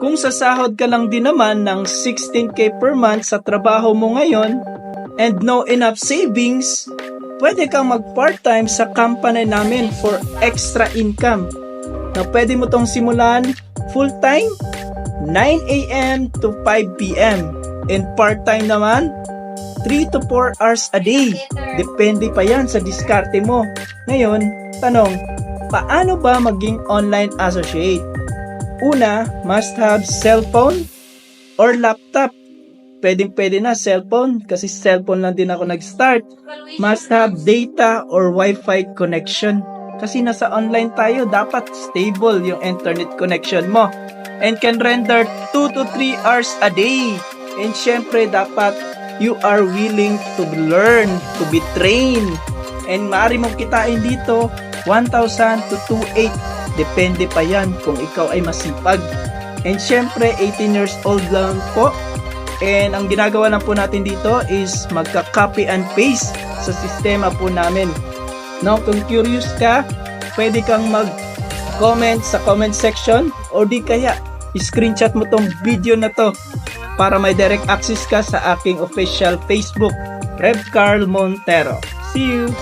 Kung sasahod ka lang din naman ng 16k per month sa trabaho mo ngayon and no enough savings, pwede kang mag part-time sa company namin for extra income. Na pwede mo tong simulan full-time 9 a.m. to 5 p.m. and part-time naman 3 to 4 hours a day. Depende pa yan sa diskarte mo. Ngayon, tanong, paano ba maging online associate? Una, must have cellphone or laptop. Pwedeng pwede na cellphone kasi cellphone lang din ako nag-start. Must have data or wifi connection. Kasi nasa online tayo, dapat stable yung internet connection mo. And can render 2 to 3 hours a day. And syempre, dapat you are willing to learn, to be trained. And maaari mong kitain dito 1,000 to 2,800. Depende pa yan kung ikaw ay masipag. And syempre, 18 years old lang po. And ang ginagawa lang po natin dito is magka-copy and paste sa sistema po namin. Now, kung curious ka, pwede kang mag-comment sa comment section o di kaya screenshot mo tong video na to para may direct access ka sa aking official Facebook, Rev Carl Montero. See you!